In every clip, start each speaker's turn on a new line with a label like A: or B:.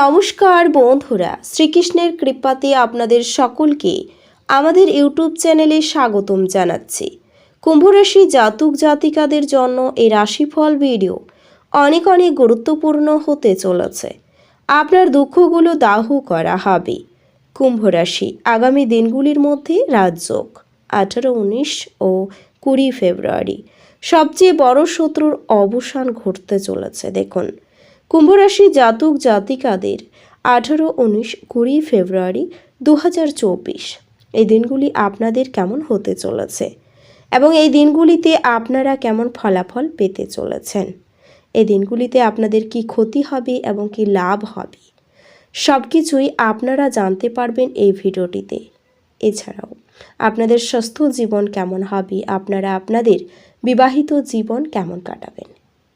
A: নমস্কার বন্ধুরা, শ্রীকৃষ্ণের কৃপাতে আপনাদের সকলকে আমাদের ইউটিউব চ্যানেলে স্বাগতম জানাচ্ছি। কুম্ভরাশি জাতক জাতিকাদের জন্য এই রাশিফল ভিডিও অনেক অনেক গুরুত্বপূর্ণ হতে চলেছে। আপনার দুঃখগুলো দাহ করা হবে। কুম্ভরাশি আগামী দিনগুলির মধ্যে রাজযোগ, আঠারো, উনিশ ও কুড়ি ফেব্রুয়ারি সবচেয়ে বড় শত্রুর অবসান ঘটতে চলেছে। দেখুন কুম্ভরাশি জাতক জাতিকাদের আঠারো, উনিশ, কুড়ি ফেব্রুয়ারি দু হাজার চব্বিশ। এই দিনগুলি আপনাদের কেমন হতে চলেছে? এবং এই দিনগুলিতে আপনারা কেমন ফলাফল পেতে চলেছেন? এই দিনগুলিতে আপনাদের কি ক্ষতি হবে এবং কি লাভ হবে? সব কিছুই আপনারা জানতে পারবেন এই ভিডিওটিতে। এছাড়াও, আপনাদের স্বাস্থ্য জীবন কেমন হবে? আপনারা আপনাদের বিবাহিত জীবন কেমন কাটাবেন?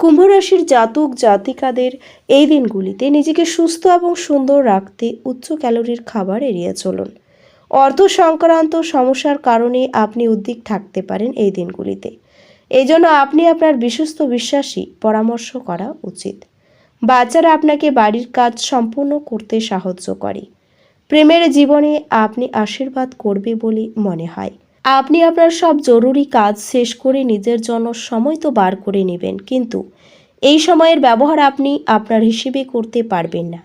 A: কুম্ভ রাশির জাতক জাতিকাদের এই দিনগুলিতে নিজেকে সুস্থ এবং সুন্দর রাখতে উচ্চ ক্যালোরির খাবার এড়িয়ে চলুন। অর্থ সংক্রান্ত সমস্যার কারণে আপনি উদ্বিগ থাকতে পারেন এই দিনগুলিতে। এই জন্য আপনি আপনার বিশ্বস্ত বিশ্বাসী পরামর্শ করা উচিত। বাচ্চারা আপনাকে বাড়ির কাজ সম্পূর্ণ করতে সাহায্য করে। প্রেমের জীবনে আপনি আশীর্বাদ করবে বলে মনে হয়। আপনি আপনার সব জরুরি কাজ শেষ করে নিজের জন্য সময় তো বার করে নেবেন, কিন্তু এই সময়ের ব্যবহার আপনি আপনার হিসেবে করতে পারবেন না।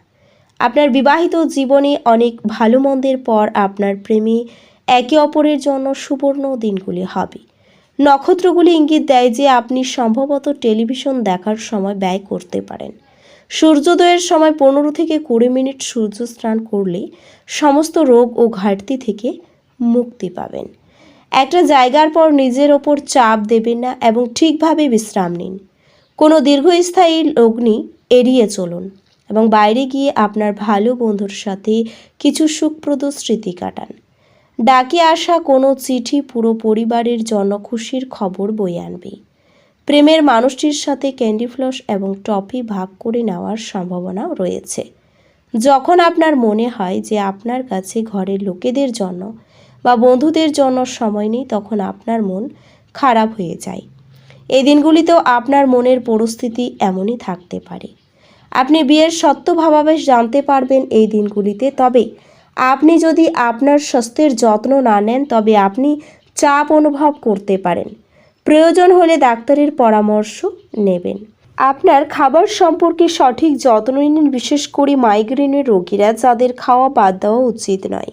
A: আপনার বিবাহিত জীবনে অনেক ভালো মন্দের পর আপনার প্রেমী একে অপরের জন্য সুবর্ণ দিনগুলি হবে। নক্ষত্রগুলি ইঙ্গিত দেয় যে আপনি সম্ভবত টেলিভিশন দেখার সময় ব্যয় করতে পারেন। সূর্যোদয়ের সময় পনেরো থেকে কুড়ি মিনিট সূর্য স্নান করলে সমস্ত রোগ ও ঘাটতি থেকে মুক্তি পাবেন। একটা জায়গার পর নিজের ওপর চাপ দেবেন না এবং ঠিকভাবে বিশ্রাম নিন। কোনো দীর্ঘস্থায়ী লগ্নি এড়িয়ে চলুন এবং বাইরে গিয়ে আপনার ভালো বন্ধুর সাথে কিছু সুখপ্রদ স্মৃতি কাটান। ডাকে আসা কোনো চিঠি পুরো পরিবারের জন্য খুশির খবর বয়ে আনবে। প্রেমের মানুষটির সাথে ক্যান্ডি ফ্লস এবং টফি ভাগ করে নেওয়ার সম্ভাবনাও রয়েছে। যখন আপনার মনে হয় যে আপনার কাছে ঘরের লোকেদের জন্য বা বন্ধুদের জন্য সময় নেই, তখন আপনার মন খারাপ হয়ে যায়। এই দিনগুলিতেও আপনার মনের পরিস্থিতি এমনই থাকতে পারে। আপনি বিয়ের সত্য ভাবাবেশ জানতে পারবেন এই দিনগুলিতে, তবে আপনি যদি আপনার স্বাস্থ্যের যত্ন না নেন, তবে আপনি চাপ অনুভব করতে পারেন। প্রয়োজন হলে ডাক্তারের পরামর্শ নেবেন। আপনার খাবার সম্পর্কে সঠিক যত্ন নিন, বিশেষ করে মাইগ্রেনের রোগীরা যাদের খাওয়া বাদ দেওয়া উচিত নয়।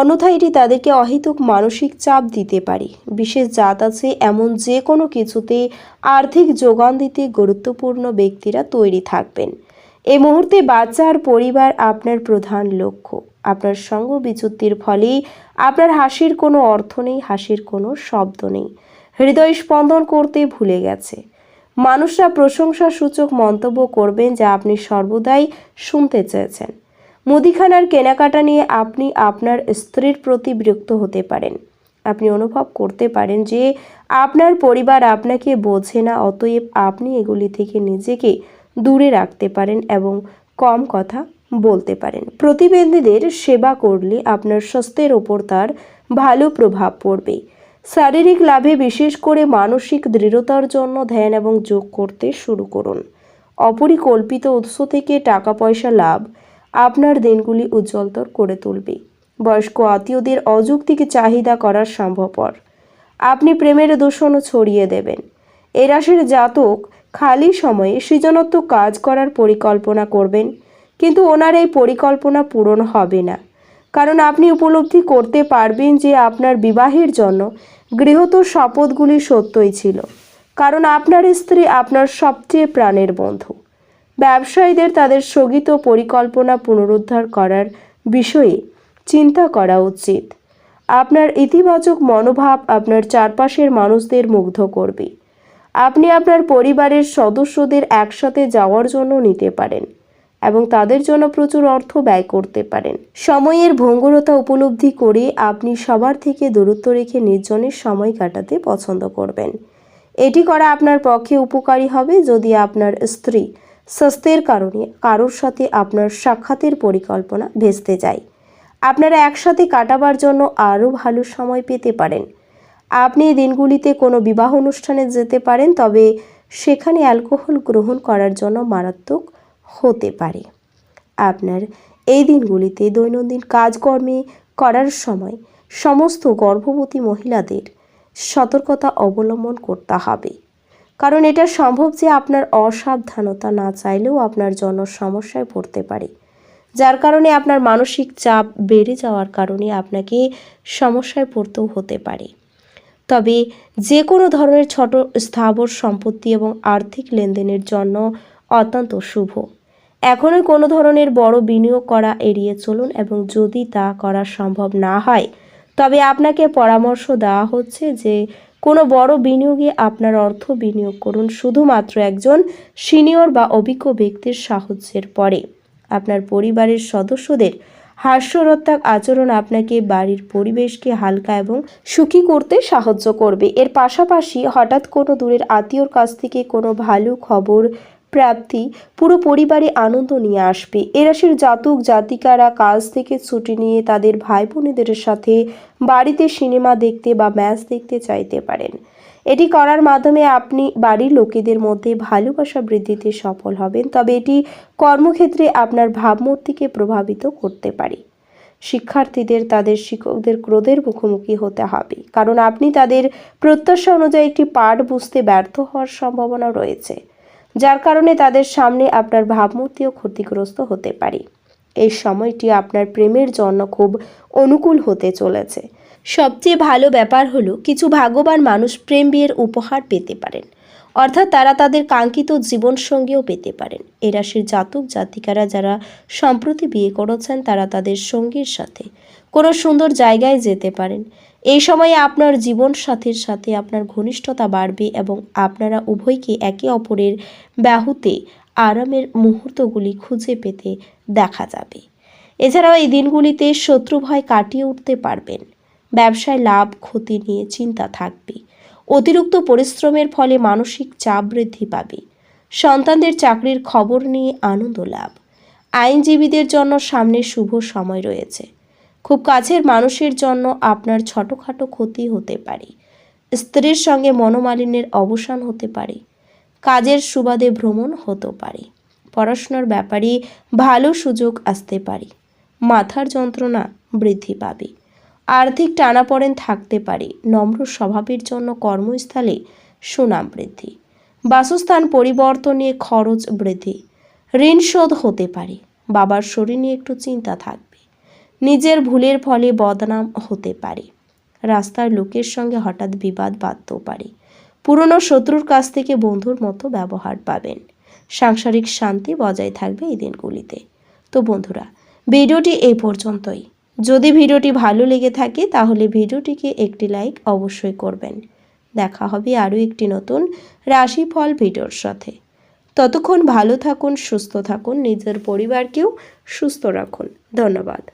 A: অন্যথায় এটি তাদেরকে অহেতুক মানসিক চাপ দিতে পারে। বিশেষ জাত আছে এমন যে কোনো কিছুতে আর্থিক যোগান দিতে গুরুত্বপূর্ণ ব্যক্তিরা তৈরি থাকবেন। এই মুহূর্তে বাচ্চা আর পরিবার আপনার প্রধান লক্ষ্য। আপনার সঙ্গ বিচ্যুতির ফলে আপনার হাসির কোনো অর্থ নেই, হাসির কোনো শব্দ নেই। হৃদয় স্পন্দন করতে ভুলে গেছে। মানুষরা প্রশংসা সূচক মন্তব্য করবেন যা আপনি সর্বদাই শুনতে চেয়েছেন। মুদিখানার কেনাকাটা নিয়ে আপনি আপনার স্ত্রীর প্রতি বিরক্ত হতে পারেন। আপনি অনুভব করতে পারেন যে আপনার পরিবার আপনাকে বোঝে না, অতএব আপনি এগুলি থেকে নিজেকে দূরে রাখতে পারেন এবং কম কথা বলতে পারেন। প্রতিবন্ধীদের সেবা করলে আপনার স্বাস্থ্যের ওপর তার ভালো প্রভাব পড়বে। শারীরিক লাভে বিশেষ করে মানসিক দৃঢ়তার জন্য ধ্যান এবং যোগ করতে শুরু করুন। অপরিকল্পিত উৎস থেকে টাকা পয়সা লাভ আপনার দিনগুলি উজ্জ্বলতর করে তুলবে। বয়স্ক আত্মীয়দের অযৌক্তিক চাহিদা করার সম্ভবপর। আপনি প্রেমের দূষণও ছড়িয়ে দেবেন। এ রাশির জাতক খালি সময়ে সৃজনত্ব কাজ করার পরিকল্পনা করবেন, কিন্তু ওনার এই পরিকল্পনা পূরণ হবে না। কারণ আপনি উপলব্ধি করতে পারবেন যে আপনার বিবাহের জন্য গৃহত শপথগুলি সত্যই ছিল। কারণ আপনার স্ত্রী আপনার সবচেয়ে প্রাণের বন্ধু। ব্যবসায়ীদের তাদের স্থগিত পরিকল্পনা পুনরুদ্ধার করার বিষয়ে চিন্তা করা উচিত। আপনার ইতিবাচক মনোভাব আপনার চারপাশের মানুষদের মুগ্ধ করবে। আপনি আপনার পরিবারের সদস্যদের একসাথে যাওয়ার জন্য নিতে পারেন এবং তাদের জন্য প্রচুর অর্থ ব্যয় করতে পারেন। সময়ের ভঙ্গুরতা উপলব্ধি করে আপনি সবার থেকে দূরত্ব রেখে নির্জনের সময় কাটাতে পছন্দ করবেন। এটি করা আপনার পক্ষে উপকারী হবে যদি আপনার স্ত্রী স্বাস্থ্যের কারণে কারোর সাথে আপনার সাক্ষাতের পরিকল্পনা ভেস্তে যায়। আপনারা একসাথে কাটাবার জন্য আরও ভালো সময় পেতে পারেন। আপনি এই দিনগুলিতে কোনো বিবাহ অনুষ্ঠানে যেতে পারেন, তবে সেখানে অ্যালকোহল গ্রহণ করার জন্য মারাত্মক হতে পারে। আপনার এই দিনগুলিতে দৈনন্দিন কাজকর্মে করার সময় সমস্ত গর্ভবতী মহিলাদের সতর্কতা অবলম্বন করতে হবে। কারণ এটা সম্ভব যে আপনার অসাবধানতা না চাইলেও আপনার জন্য সমস্যায় পড়তে পারে। যার কারণে আপনার মানসিক চাপ বেড়ে যাওয়ার কারণে আপনাকে সমস্যায় পড়তেও হতে পারে। তবে যে কোনো ধরনের ছোট স্থাবর সম্পত্তি এবং আর্থিক লেনদেনের জন্য অত্যন্ত শুভ। এখনই কোনো ধরনের বড় বিনিয়োগ করা এড়িয়ে চলুন এবং যদি তা করা সম্ভব না হয়, তবে আপনাকে পরামর্শ দেওয়া হচ্ছে যে কোনো বড় বিনিয়োগে আপনার অর্থ বিনিয়োগ করুন, শুধুমাত্র একজন সিনিয়র বা অভিজ্ঞ ব্যক্তির সাহায্যের পরে। আপনার পরিবারের সদস্যদের হাস্যরত্যাক আচরণ আপনাকে বাড়ির পরিবেশকে হালকা এবং সুখী করতে সাহায্য করবে। এর পাশাপাশি হঠাৎ কোনো দূরের আত্মীয়র কাছ থেকে কোনো ভালো খবর প্রাপ্তি, পুরো পরিবারে আনন্দ নিয়ে আসবে। এ রাশির জাতক, জাতিকারা কাজ থেকে ছুটি নিয়ে তাদের ভাই বোনেদের সাথে বাড়িতে সিনেমা দেখতে বা ম্যাচ দেখতে চাইতে পারেন। এটি করার মাধ্যমে আপনি বাড়ির লোকেদের মধ্যে ভালোবাসা বৃদ্ধিতে সফল হবেন, তবে এটি কর্মক্ষেত্রে আপনার ভাবমূর্তিকে প্রভাবিত করতে পারে। শিক্ষার্থীদের, তাদের শিক্ষকদের ক্রোধের মুখোমুখি হতে হবে, কারণ আপনি তাদের প্রত্যাশা অনুযায়ী একটি পাঠ বুঝতে ব্যর্থ হওয়ার সম্ভাবনা রয়েছে। যার কারণে তাদের সামনে আপনার ভাবমূর্তিও ক্ষতিগ্রস্ত হতে পারে। এই সময়টি আপনার প্রেমের জন্য খুব অনুকূল হতে চলেছে। সবচেয়ে ভালো ব্যাপার হলো, কিছু ভাগ্যবান মানুষ প্রেম বিয়ের উপহার পেতে পারেন। অর্থাৎ তারা তাদের কাঙ্ক্ষিত জীবনসঙ্গীও পেতে পারেন। এ রাশির জাতক জাতিকারা যারা সম্প্রতি বিয়ে করেছেন, তারা তাদের সঙ্গীর সাথে কোনো সুন্দর জায়গায় যেতে পারেন। এই সময়ে আপনার জীবন সাথীর সাথে আপনার ঘনিষ্ঠতা বাড়বে এবং আপনারা উভয়কে একে অপরের ব্যাহুতে আরামের মুহূর্তগুলি খুঁজে পেতে দেখা যাবে। এছাড়াও এই দিনগুলিতে শত্রু ভয় কাটিয়ে উঠতে পারবেন। ব্যবসায় লাভ, ক্ষতি নিয়ে চিন্তা থাকবে। অতিরিক্ত পরিশ্রমের ফলে মানসিক চাপ বৃদ্ধি পাবে। সন্তানদের চাকরির খবর নিয়ে আনন্দ লাভ। আইনজীবীদের জন্য সামনে শুভ সময় রয়েছে। খুব কাছের মানুষের জন্য আপনার ছোটোখাটো ক্ষতি হতে পারে। স্ত্রীর সঙ্গে মনোমালিন্যের অবসান হতে পারে। কাজের সুবাদে ভ্রমণ হতে পারে। পড়াশোনার ব্যাপারে ভালো সুযোগ আসতে পারে। মাথার যন্ত্রণা বৃদ্ধি পাবে। আর্থিক টানাপড়েন থাকতে পারে। নম্র স্বভাবের জন্য কর্মস্থলে সুনাম বৃদ্ধি। বাসস্থান পরিবর্তন নিয়ে খরচ বৃদ্ধি। ঋণ শোধ হতে পারে। বাবার শরীর নিয়ে একটু চিন্তা থাকবে। নিজের ভুলের ফলে বদনাম হতে পারে। রাস্তার লোকের সঙ্গে হঠাৎ বিবাদ বাঁধতেও পারে। পুরনো শত্রুর কাছ থেকে বন্ধুর মতো ব্যবহার পাবেন। সাংসারিক শান্তি বজায় থাকবে এই দিনগুলিতে। তো বন্ধুরা, ভিডিওটি এই পর্যন্তই। যদি ভিডিওটি ভালো লেগে থাকে, তাহলে ভিডিওটিকে একটি লাইক অবশ্যই করবেন। দেখা হবে আরও একটি নতুন রাশিফল ভিডিওর সাথে। ততক্ষণ ভালো থাকুন, সুস্থ থাকুন, নিজের পরিবারকেও সুস্থ রাখুন। ধন্যবাদ।